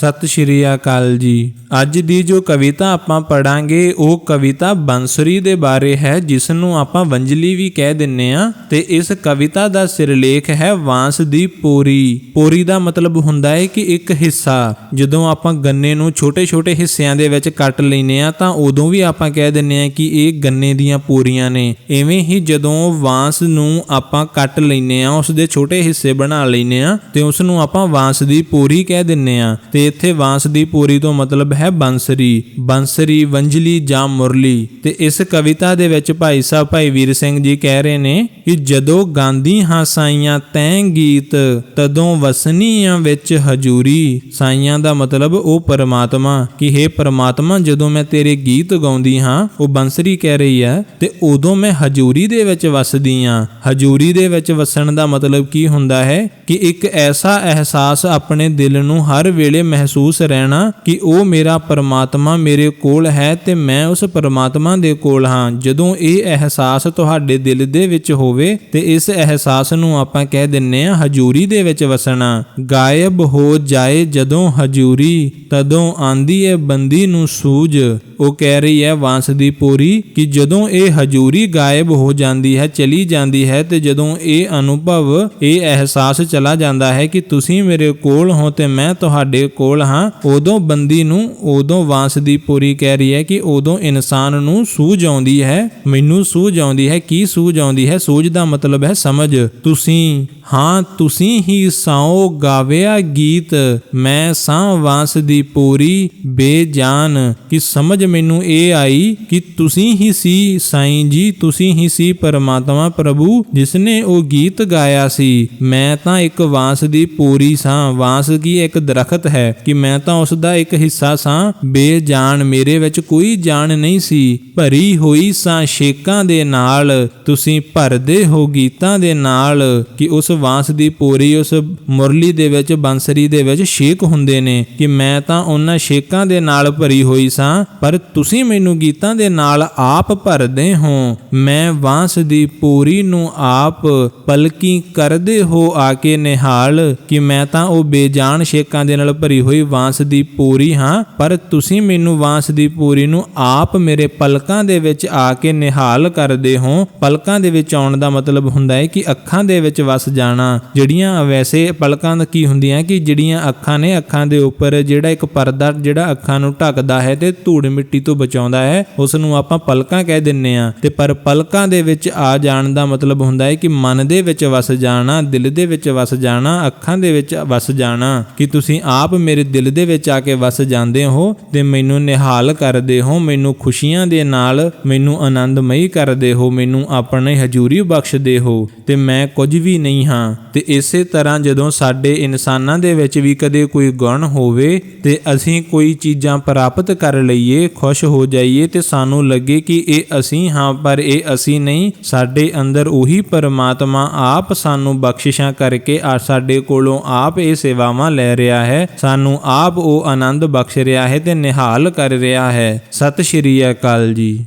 ਸਤਿ ਸ਼੍ਰੀ ਅਕਾਲ ਜੀ। ਅੱਜ ਦੀ ਜੋ ਕਵਿਤਾ ਆਪਾਂ ਪੜਾਂਗੇ ਉਹ ਕਵਿਤਾ ਬੰਸਰੀ ਦੇ ਬਾਰੇ ਹੈ ਜਿਸ ਨੂੰ ਆਪਾਂ ਵੰਜਲੀ ਵੀ ਕਹਿ ਦਿੰਨੇ ਆ। ਤੇ ਇਸ ਕਵਿਤਾ ਦਾ ਸਿਰਲੇਖ ਹੈ ਵਾਂਸ ਦੀ ਪੋਰੀ। ਪੋਰੀ ਦਾ ਮਤਲਬ ਹੁੰਦਾ ਹੈ ਕਿ ਇੱਕ ਹਿੱਸਾ। ਜਦੋਂ ਆਪਾਂ ਗੰਨੇ ਨੂੰ ਛੋਟੇ-ਛੋਟੇ ਹਿੱਸਿਆਂ ਦੇ ਵਿੱਚ ਕੱਟ ਲੈਨੇ ਆ, ਤਾਂ ਉਦੋਂ ਵੀ ਆਪਾਂ ਕਹਿ ਦਿੰਨੇ ਆ ਕਿ ਇਹ ਗੰਨੇ ਦੀਆਂ ਪੋਰੀਆਂ ਨੇ। ਐਵੇਂ ਹੀ ਜਦੋਂ ਵਾਂਸ ਨੂੰ ਆਪਾਂ ਕੱਟ ਲੈਨੇ ਆ ਉਸ ਦੇ ਛੋਟੇ ਹਿੱਸੇ ਬਣਾ ਲੈਨੇ ਆ, ਤੇ ਉਸ ਨੂੰ ਆਪਾਂ ਵਾਂਸ ਦੀ ਪੋਰੀ ਕਹਿ ਦਿੰਨੇ ਆ। ਤੇ ਇੱਥੇ ਵਾਂਸ ਦੀ ਪੂਰੀ ਤੋਂ ਮਤਲਬ ਹੈ ਬੰਸਰੀ। ਬੰਸਰੀ ਵੰਜਲੀ ਜਾਂ ਮੁਰਲੀ। ਤੇ ਇਸ ਕਵਿਤਾ ਦੇ ਵਿੱਚ ਭਾਈ ਸਾਹਿਬ, ਭਾਈ ਵੀਰ ਸਿੰਘ ਜੀ ਕਹਿ ਰਹੇ ਨੇ ਕਿ ਜਦੋਂ ਗਾਂਦੀ ਹਾਂ ਸਾਈਆਂ ਤੈਂ ਗੀਤ, ਤਦੋਂ ਵਸਨੀਆਂ ਵਿੱਚ ਹਜੂਰੀ। ਸਾਈਆਂ ਦਾ ਮਤਲਬ ਉਹ ਪਰਮਾਤਮਾ ਕਿ हे ਪਰਮਾਤਮਾ, ਜਦੋਂ ਮੈਂ ਤੇਰੇ ਗੀਤ ਗਾਉਂਦੀ ਹਾਂ, ਉਹ ਬੰਸਰੀ ਕਹਿ ਰਹੀ ਹੈ, ਤੇ ਉਦੋਂ ਮੈਂ ਹਜੂਰੀ ਦੇ ਵਿੱਚ ਵਸਦੀ ਹਾਂ। ਹਜੂਰੀ ਦੇ ਵਿੱਚ ਵਸਣ ਦਾ ਮਤਲਬ ਕੀ ਹੁੰਦਾ ਹੈ? ਕਿ ਇੱਕ ਐਸਾ ਅਹਿਸਾਸ ਆਪਣੇ ਦਿਲ ਨੂੰ ਹਰ ਵੇਲੇ ਮਹਿਸੂਸ ਰਹਿਣਾ ਕਿ ਉਹ ਮੇਰਾ ਪਰਮਾਤਮਾ ਮੇਰੇ ਕੋਲ ਹੈ ਤੇ ਮੈਂ ਉਸ ਪਰਮਾਤਮਾ ਦੇ ਕੋਲ ਹਾਂ। ਜਦੋਂ ਇਹ ਅਹਿਸਾਸ ਤੁਹਾਡੇ ਦਿਲ ਦੇ ਵਿੱਚ ਹੋਵੇ ਤੇ ਇਸ ਅਹਿਸਾਸ ਨੂੰ ਆਪਾਂ ਕਹਿ ਦਿੰਨੇ ਆ, ਹਜੂਰੀ ਦੇ ਵਿੱਚ ਵਸਣਾ। ਗਾਇਬ ਹੋ ਜਾਏ ਜਦੋਂ ਹਜੂਰੀ, ਤਦੋਂ ਆਂਦੀ ਏ ਬੰਦੀ ਨੂੰ ਸੂਝ। ਉਹ ਕਹਿ ਰਹੀ ਹੈ ਵਾਂਸ ਦੀ ਪੂਰੀ ਕਿ ਜਦੋਂ ਇਹ ਹਜੂਰੀ ਗਾਇਬ ਹੋ ਜਾਂਦੀ ਹੈ, ਚਲੀ ਜਾਂਦੀ ਹੈ ਤੇ ਜਦੋਂ ਇਹ ਅਨੁਭਵ, ਇਹ ਅਹਿਸਾਸ ਚਲਾ ਜਾਂਦਾ ਹੈ ਕਿ ਤੁਸੀਂ ਮੇਰੇ ਕੋਲ ਹੋ ਤੇ ਮੈਂ ਤੁਹਾਡੇ ਕੋਲ ਹਾਂ, ਉਦੋਂ ਬੰਦੀ ਨੂੰ ਉਦੋਂ ਵਾਂਸ ਦੀ ਪੂਰੀ ਕਹਿ ਰਹੀ ਹੈ ਕਿ ਉਦੋਂ ਇਨਸਾਨ ਨੂੰ ਸੂਝ ਆਉਂਦੀ ਹੈ, ਮੈਨੂੰ ਸੂਝ ਆਉਂਦੀ ਹੈ, ਕੀ ਸੂਝ ਆਉਂਦੀ ਹੈ? ਸੂਝ ਦਾ ਮਤਲਬ ਹੈ ਸਮਝ। ਤੁਸੀਂ, ਹਾਂ, ਤੁਸੀਂ ਹੀ ਸਾਓ ਗਾਵਿਆ ਗੀਤ, ਮੈਂ ਸਾਂ ਵਾਂਸ ਦੀ ਪੂਰੀ, ਬੇਜਾਨ। ਕਿ ਸਮਝ ਮੈਨੂੰ ਇਹ ਆਈ ਕਿ ਤੁਸੀਂ ਹੀ ਸੀ ਸਾਈਂ ਜੀ, ਤੁਸੀਂ ਹੀ ਸੀ ਪਰਮਾਤਮਾ ਪ੍ਰਭੂ, ਜਿਸਨੇ ਉਹ ਗੀਤ ਗਾਇਆ ਸੀ। ਮੈਂ ਤਾਂ ਇੱਕ ਵਾਂਸ ਦੀ ਪੂਰੀ ਸਾਂ। ਵਾਂਸ ਕੀ ਇੱਕ ਦਰਖਤ ਹੈ? ਕਿ ਮੈਂ ਤਾਂ ਉਸ ਦਾ ਇੱਕ ਹਿੱਸਾ ਸਾਂ। ਬੇਜਾਨ ਮੇਰੇ ਵਿੱਚ ਕੋਈ ਜਾਨ ਨਹੀਂ ਸੀ। ਭਰੀ ਹੋਈ ਸਾਂ ਸ਼ੇਕਾਂ ਦੇ ਨਾਲ। ਤੁਸੀਂ ਭਰਦੇ ਹੋ ਗੀਤਾਂ ਦੇ ਨਾਲ ਕਿ ਉਸ ਵਾਂਸ ਦੀ ਪੂਰੀ ਉਸ ਮੁਰਲੀ ਦੇ ਵਿੱਚ, ਬੰਸਰੀ ਦੇ ਵਿੱਚ ਸ਼ੇਕ ਹੁੰਦੇ ਨੇ ਕਿ ਮੈਂ ਤਾਂ ਉਹਨਾਂ ਸ਼ੇਕਾਂ ਦੇ ਨਾਲ ਭਰੀ ਹੋਈ ਸਾਂ। ਪਰ ਤੁਸੀਂ ਮੈਨੂੰ ਗੀਤਾਂ ਦੇ ਨਾਲ ਆਪ ਭਰਦੇ ਹੋ। ਮੈਂ ਵਾਂਸ ਦੀ ਪੂਰੀ ਨੂੰ ਆਪ ਪਲਕੀ ਕਰਦੇ ਹੋ ਆ ਕੇ ਨਿਹਾਲ ਕਿ ਮੈਂ ਤਾਂ ਉਹ ਬੇਜਾਨ ਸ਼ੇਕਾਂ ਦੇ ਨਾਲ ਭਰੀ ਭਰੀ ਹੋਈ ਵਾਂਸ ਦੀ ਪੂਰੀ, ਹਾਂ, ਪਰ ਤੁਸੀਂ ਮੈਨੂੰ ਵਾਂਸ ਦੀ ਪੂਰੀ ਨੂੰ ਆਪ ਮੇਰੇ ਪਲਕਾਂ ਦੇ ਵਿੱਚ ਆ ਕੇ ਨਿਹਾਲ ਕਰਦੇ ਹੋ। ਪਲਕਾਂ ਦੇ ਵਿੱਚ ਆਉਣ ਦਾ ਮਤਲਬ ਹੁੰਦਾ ਹੈ ਕਿ ਅੱਖਾਂ ਦੇ ਵਿੱਚ ਵਸ ਜਾਣਾ। ਜਿਹੜੀਆਂ ਵੈਸੇ ਪਲਕਾਂ ਦਾ ਕੀ ਹੁੰਦੀਆਂ ਕਿ ਜਿਹੜੀਆਂ ਅੱਖਾਂ ਨੇ ਅੱਖਾਂ ਦੇ ਉੱਪਰ ਜਿਹੜਾ ਇੱਕ ਪਰਦਾ, ਜਿਹੜਾ ਅੱਖਾਂ ਨੂੰ ਢੱਕਦਾ ਹੈ ਤੇ ਧੂੜ ਮਿੱਟੀ ਤੋਂ ਬਚਾਉਂਦਾ ਹੈ, ਉਸ ਨੂੰ ਆਪਾਂ ਪਲਕਾਂ ਕਹਿ ਦਿੰਨੇ ਆ ਤੇ ਪਰ ਪਲਕਾਂ ਦੇ ਵਿੱਚ ਆ ਜਾਣ ਦਾ ਮਤਲਬ ਹੁੰਦਾ ਹੈ ਕਿ ਮਨ ਦੇ ਵਿੱਚ ਵਸ ਜਾਣਾ, ਦਿਲ ਦੇ ਵਿੱਚ ਵਸ ਜਾਣਾ, ਅੱਖਾਂ ਦੇ ਵਿੱਚ ਵਸ ਜਾਣਾ। ਕਿ ਤੁਸੀਂ ਆਪ ਮੇਰੇ ਦਿਲ ਦੇ ਵਿੱਚ ਆ ਕੇ ਵਸ ਜਾਂਦੇ ਹੋ ਤੇ ਮੈਨੂੰ ਨਿਹਾਲ ਕਰਦੇ ਹੋ, ਮੈਨੂੰ ਖੁਸ਼ੀਆਂ ਦੇ ਨਾਲ ਮੈਨੂੰ ਆਨੰਦਮਈ ਕਰਦੇ ਹੋ, ਮੈਨੂੰ ਆਪਣੇ ਹਜ਼ੂਰੀ ਬਖਸ਼ਦੇ ਹੋ ਤੇ ਮੈਂ ਕੁਝ ਵੀ ਨਹੀਂ ਹਾਂ। ਤੇ ਇਸੇ ਤਰ੍ਹਾਂ ਜਦੋਂ ਸਾਡੇ ਇਨਸਾਨਾਂ ਦੇ ਵਿੱਚ ਵੀ ਕਦੇ ਕੋਈ ਗੁਣ ਹੋਵੇ ਤੇ ਅਸੀਂ ਕੋਈ ਚੀਜ਼ਾਂ ਪ੍ਰਾਪਤ ਕਰ ਲਈਏ, ਖੁਸ਼ ਹੋ ਜਾਈਏ ਤੇ ਸਾਨੂੰ ਲੱਗੇ ਕਿ ਇਹ ਅਸੀਂ ਹਾਂ, ਪਰ ਇਹ ਅਸੀਂ ਨਹੀਂ। ਸਾਡੇ ਅੰਦਰ ਉਹੀ ਪਰਮਾਤਮਾ ਆਪ ਸਾਨੂੰ ਬਖਸ਼ਿਸ਼ਾਂ ਕਰਕੇ ਆ, ਸਾਡੇ ਕੋਲੋਂ ਆਪ ਇਹ ਸੇਵਾਵਾਂ ਲੈ ਰਿਹਾ ਹੈ। ਸਾਨੂੰ ਆਪ ਉਹ ਆਨੰਦ ਬਖਸ਼ ਰਿਹਾ ਹੈ ਤੇ ਨਿਹਾਲ ਕਰ ਰਿਹਾ ਹੈ। ਸਤਿ ਸ਼੍ਰੀ ਅਕਾਲ ਜੀ।